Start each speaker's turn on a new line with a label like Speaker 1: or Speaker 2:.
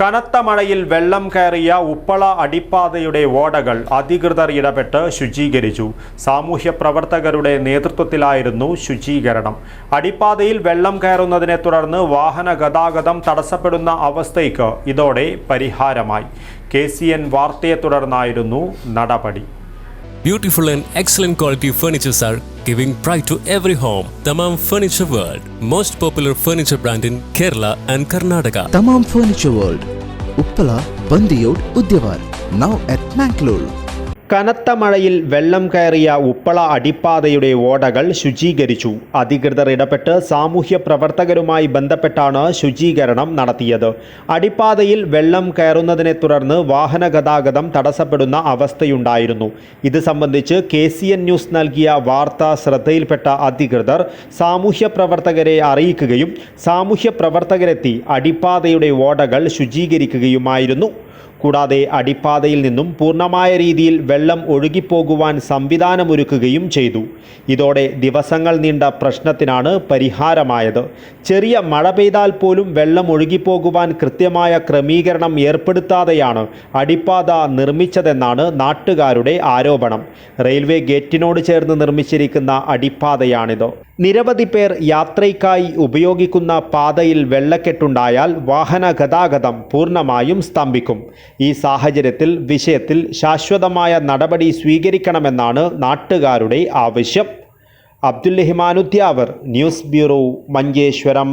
Speaker 1: കനത്ത മഴയിൽ വെള്ളം കയറിയ ഉപ്പള അടിപ്പാതയുടെ ഓടകൾ അധികൃതർ ഇടപെട്ട് ശുചീകരിച്ചു. സാമൂഹ്യ പ്രവർത്തകരുടെ നേതൃത്വത്തിലായിരുന്നു ശുചീകരണം. അടിപ്പാതയിൽ വെള്ളം കയറുന്നതിനെ തുടർന്ന് വാഹന ഗതാഗതം തടസ്സപ്പെടുന്ന അവസ്ഥയ്ക്ക് ഇതോടെ പരിഹാരമായി. കെ സി എൻ വാർത്തയെ തുടർന്നായിരുന്നു നടപടി.
Speaker 2: Beautiful and excellent quality furnitures are giving pride to every home. Tamam Furniture World, most popular furniture brand in Kerala and Karnataka.
Speaker 3: Tamam Furniture World, Uppala, Bandiyod, Udyawar. Now at Mangalore.
Speaker 1: കനത്ത മഴയിൽ വെള്ളം കയറിയ ഉപ്പള അടിപ്പാതയുടെ ഓടകൾ ശുചീകരിച്ചു. അധികൃതർ ഇടപെട്ട് സാമൂഹ്യ പ്രവർത്തകരുമായി ബന്ധപ്പെട്ടാണ് ശുചീകരണം നടത്തിയത്. അടിപ്പാതയിൽ വെള്ളം കയറുന്നതിനെ തുടർന്ന് വാഹന ഗതാഗതം തടസ്സപ്പെടുന്ന അവസ്ഥയുണ്ടായിരുന്നു. ഇത് സംബന്ധിച്ച് കെ ന്യൂസ് നൽകിയ വാർത്ത ശ്രദ്ധയിൽപ്പെട്ട അധികൃതർ സാമൂഹ്യ പ്രവർത്തകരെ അറിയിക്കുകയും സാമൂഹ്യ പ്രവർത്തകരെത്തി അടിപ്പാതയുടെ ഓടകൾ ശുചീകരിക്കുകയുമായിരുന്നു. കൂടാതെ അടിപ്പാതയിൽ നിന്നും പൂർണമായ രീതിയിൽ വെള്ളം ഒഴുകിപ്പോകുവാൻ സംവിധാനമൊരുക്കുകയും ചെയ്തു. ഇതോടെ ദിവസങ്ങൾ നീണ്ട പ്രശ്നത്തിനാണ് പരിഹാരമായത്. ചെറിയ മഴ പെയ്താൽ പോലും വെള്ളം ഒഴുകിപ്പോകുവാൻ കൃത്യമായ ക്രമീകരണം ഏർപ്പെടുത്താതെയാണ് അടിപ്പാത നിർമ്മിച്ചതെന്നാണ് നാട്ടുകാരുടെ ആരോപണം. റെയിൽവേ ഗേറ്റിനോട് ചേർന്ന് നിർമ്മിച്ചിരിക്കുന്ന അടിപ്പാതയാണിത്. നിരവധി പേർ യാത്രയ്ക്കായി ഉപയോഗിക്കുന്ന പാതയിൽ വെള്ളക്കെട്ടുണ്ടായാൽ വാഹന ഗതാഗതം പൂർണമായും സ്തംഭിക്കും. ഈ സാഹചര്യത്തിൽ വിഷയത്തിൽ ശാശ്വതമായ നടപടി സ്വീകരിക്കണമെന്നാണ് നാട്ടുകാരുടെ ആവശ്യം. അബ്ദുൽ റഹ്മാനുദ്യാവർ ന്യൂസ് ബ്യൂറോ മഞ്ചേശ്വരം.